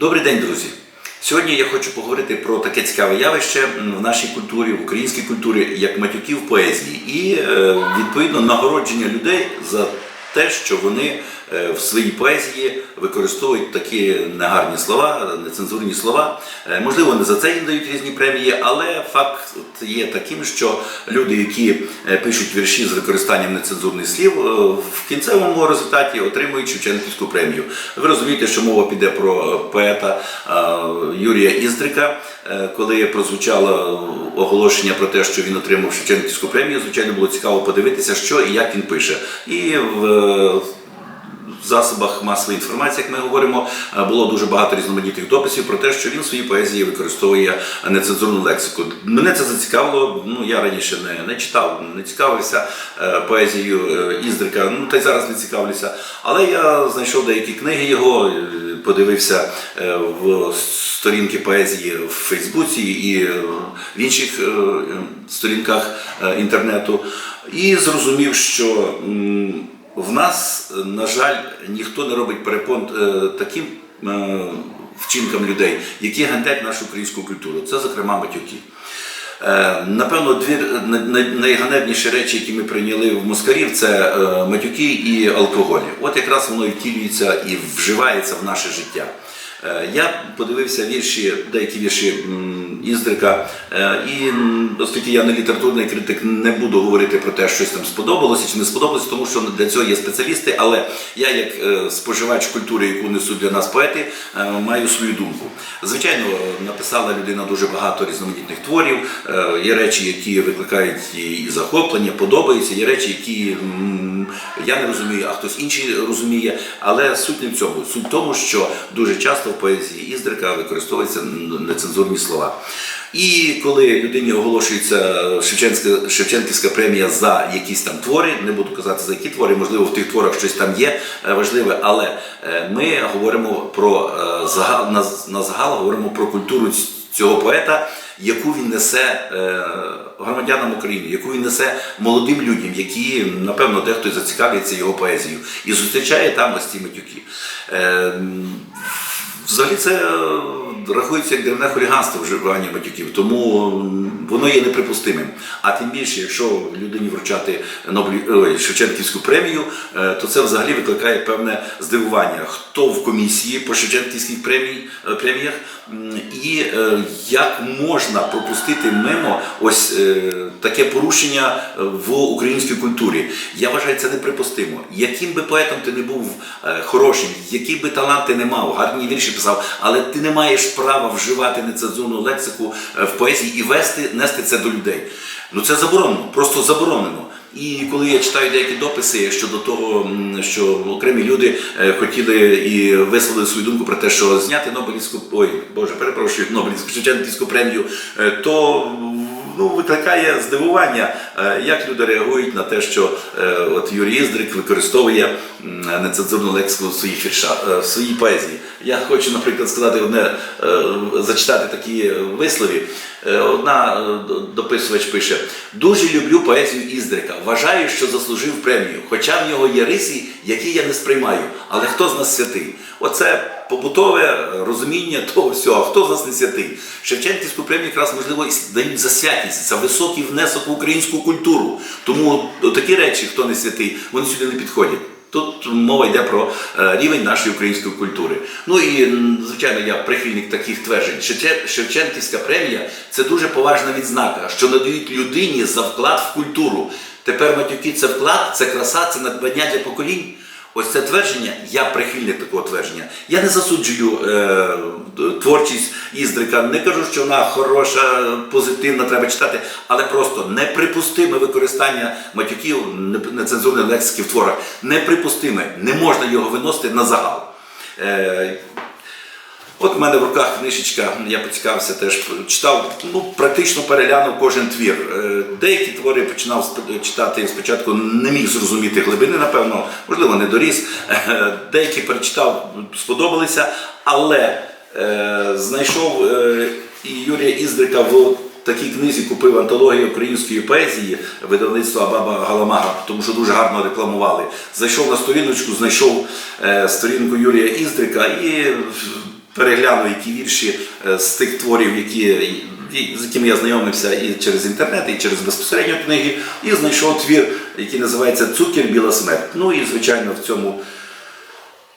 Добрий день, друзі! Сьогодні я хочу поговорити про таке цікаве явище в нашій культурі, в українській культурі, як матюків поезії, і е, відповідно нагородження людей за те, що вони в своїй поезії використовують такі негарні слова, нецензурні слова. Е, Можливо, не за це їм дають різні премії, але факт є таким, що люди, які е, пишуть вірші з використанням нецензурних слів, е, в кінцевому результаті отримують Шевченківську премію. Ви розумієте, що мова піде про поета е, Юрія Іздрика, Е, коли прозвучало оголошення про те, що він отримав Шевченківську премію, звичайно було цікаво подивитися, що і як він пише. І в е, в засобах масової інформації, як ми говоримо, е, було дуже багато різноманітних дописів про те, що він в своїй поезії використовує нецензурну лексику. Мене це зацікавило. Ну я раніше не, не читав, не цікавився е, поезією е, Іздрика. Ну та й зараз не цікавлюся. Але я знайшов деякі книги його, подивився в сторінки поезії в Фейсбуці і в інших сторінках інтернету, і зрозумів, що. В нас, на жаль, ніхто не робить перепон е, таким е, вчинкам людей, які гандять нашу українську культуру. Це, зокрема, матюки. Е, Напевно, дві най- най- найганебніші речі, які ми прийняли в москалів, це матюки і алкоголь. От якраз воно втілюється і вживається в наше життя. Я подивився вірші, деякі вірші Іздрика, е, і оскільки я не літературний критик, не буду говорити про те, що щось там сподобалося чи не сподобалося, тому що для цього є спеціалісти. Але я, як е, споживач культури, яку несуть для нас поети, е, маю свою думку. Звичайно, написала людина дуже багато різноманітних творів. Є речі, які викликають і захоплення, подобаються. Є речі, які я не розумію, а хтось інший розуміє. Але суть не в цьому. Суть в тому, що дуже часто в поезії Іздрика використовуються нецензурні слова. І коли людині оголошується Шевченська, Шевченківська премія за якісь там твори, не буду казати за які твори, можливо, в тих творах щось там є е, важливе, але е, ми говоримо про е, загал, на, на загал говоримо про культуру цього поета, яку він несе громадянам України, яку він несе молодим людям, які, напевно, дехто і зацікавляється його поезією, і зустрічає там ось ці матюки. Взагалі це е, рахується як древне хуліганство вживання матюків, тому воно є неприпустимим. А тим більше, якщо людині вручати Нобелі... ой, Шевченківську премію, е, то це взагалі викликає певне здивування, хто в комісії по Шевченківських премій, е, преміях і як можна пропустити мимо ось таке порушення в українській культурі. Я вважаю це неприпустимо. Яким би поетом ти не був хорошим, які би талант ти не мав, гарні вірші писав, але ти не маєш права вживати нецензурну лексику е, в поезії і вести, нести це до людей. Ну це заборонено, просто заборонено. І коли я читаю деякі дописи щодо того, що окремі люди е, хотіли і висловили свою думку про те, що зняти Нобелівську, ой, Боже, перепрошую, Нобелівську Шевченківську премію, е, то ну, викликає здивування, е, як люди реагують на те, що е, от Юрій Іздрик використовує нецензурну лексику в своїх віршах, е, в своїй поезії. Я хочу, наприклад, сказати одне, зачитати такі вислові. Одна дописувач пише: дуже люблю поезію Іздрика. Вважаю, що заслужив премію. Хоча в нього є риси, які я не сприймаю. Але хто з нас святий? Оце побутове розуміння того всього. Хто з нас не святий? Шевченківську премію якраз можливо дають за святість, за високий внесок в українську культуру. Тому такі речі, хто не святий, вони сюди не підходять. Тут мова йде про е, рівень нашої української культури. Ну і звичайно, я прихильник таких тверджень. Шевченківська премія це дуже поважна відзнака, що надають людині за вклад в культуру. Тепер матюки це вклад, це краса, це надбання для поколінь. Ось це твердження, я прихильник такого твердження. Я не засуджую е, творчість Іздрика, не кажу, що вона хороша, позитивна, треба читати, але просто неприпустиме використання матюків, не- нецензурної лексики в творах. Неприпустиме, не можна його виносити на загал. Е, От в мене в руках книжечка, я поцікавився теж, читав, ну практично переглянув кожен твір. Е, Деякі твори починав читати спочатку, не міг зрозуміти глибини, напевно, можливо, не доріс. Е, Деякі перечитав, сподобалися, але е, знайшов е, і Юрія Іздрика в такій книзі купив антологію української поезії видавництва Баба Галамага, тому що дуже гарно рекламували. Зайшов на сторіночку, знайшов е, сторінку Юрія Іздрика і переглянув які вірші е, з тих творів, які, з якими я знайомився і через інтернет, і через безпосередньо книги, і знайшов твір, який називається Цукер Біла смерть. Ну і звичайно в цьому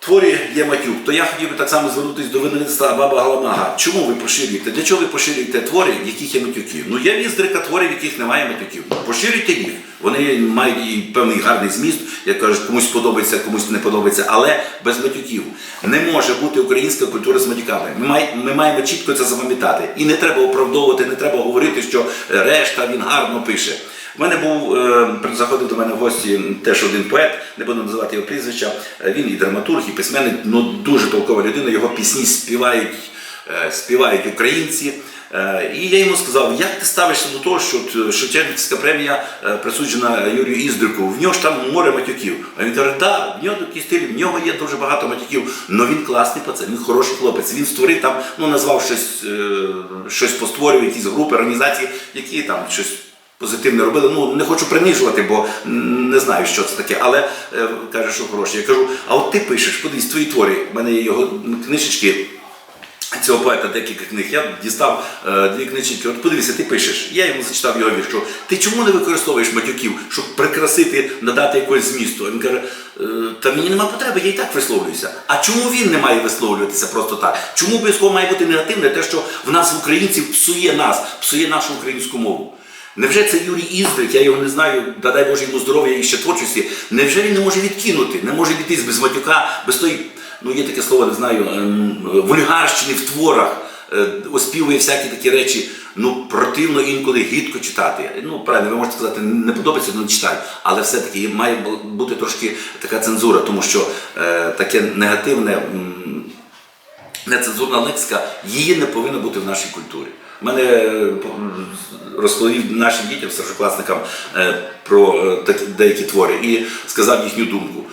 творі є матюк, то я хотів би так само звернутися до видавництва Баба Галамага. Чому ви поширюєте? Для чого ви поширюєте твори, яких є матюки? Ну є віздрика творів, в яких немає матюків. Поширюйте їх. Вони мають і певний гарний зміст, як кажуть, комусь подобається, комусь не подобається, але без матюків. Не може бути українська культура з матюками. Ми, май, ми маємо чітко це запам'ятати. І не треба оправдовувати, не треба говорити, що решта він гарно пише. У мене був е, заходив до мене в гості теж один поет, не буду називати його прізвища. Е, Він і драматург, і письменник, ну дуже толкова людина. Його пісні співають, е, співають українці. І я йому сказав, як ти ставишся до того, що Шевченківська премія присуджена Юрію Іздрику, в нього ж там море матюків. А він каже, да, в нього такий стиль, в нього є дуже багато матюків, але він класний пацан, він хороший хлопець. Він створив там, ну назвав щось, щось постворив, якісь групи, організації, які там щось позитивне робили. Ну не хочу принижувати, бо не знаю, що це таке. Але е, каже, що хороше. Я кажу, а от ти пишеш, подивись, твої твори. У мене є його книжечки. Цього поета декілька книг. Я дістав е, дві книжки. От подивися, ти пишеш. Я йому зачитав його вірш. що Ти чому не використовуєш матюків, щоб прикрасити, надати якогось змісту? Він каже, «Е, та мені нема потреби, я і так висловлююся. А чому він не має висловлюватися просто так? Чому обов'язково має бути негативне те, що в нас українців псує нас, псує нашу українську мову? Невже це Юрій Іздрик, я його не знаю, да дай Боже йому здоров'я і ще творчості. Невже він не може відкинути, не може відійти без матюка, без тої, ну є таке слово, не знаю, ем, вульгарщини в творах, е, оспівує всякі такі речі. Ну, противно інколи гідко читати. Ну, правильно, ви можете сказати, не подобається, ну не читай. Але все-таки має бути трошки така цензура, тому що е, таке негативне. нецензурна лексика, її не повинно бути в нашій культурі. Мене е, розповів нашим дітям, старшокласникам е, про е, деякі твори і сказав їхню думку.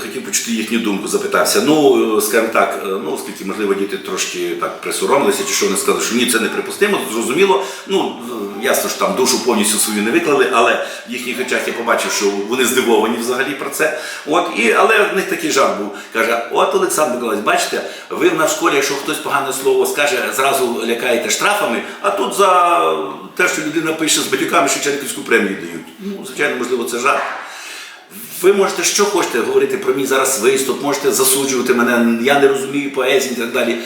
Хотів почути їхню думку, запитався. Ну, скажімо так, ну, оскільки, можливо, діти трошки так присоромилися, чи що вони сказали, що ні, це неприпустимо, зрозуміло. Ну, ясно, що там душу повністю свою не виклали, але в їхніх очах я побачив, що вони здивовані взагалі про це. От, і, але в них такий жарт був. Каже, от Олександр Миколаївич, бачите, ви в нас в школі, якщо хтось погане слово скаже, зразу лякаєте штрафами, а тут за те, що людина пише з батьками, Шевченківську премію дають. Ну, звичайно, можливо, це жарт. Ви можете що хочете говорити про мій зараз виступ, можете засуджувати мене, я не розумію поезії і так далі.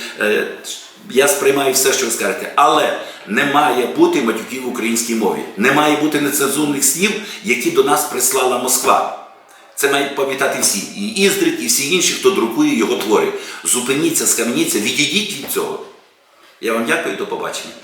Я сприймаю все, що ви скажете. Але не має бути матюків в українській мові. Не має бути нецензурних слів, які до нас прислала Москва. Це мають пам'ятати всі. І Іздрик, і всі інші, хто друкує його твори. Зупиніться, скам'яніться, відійдіть від цього. Я вам дякую, до побачення.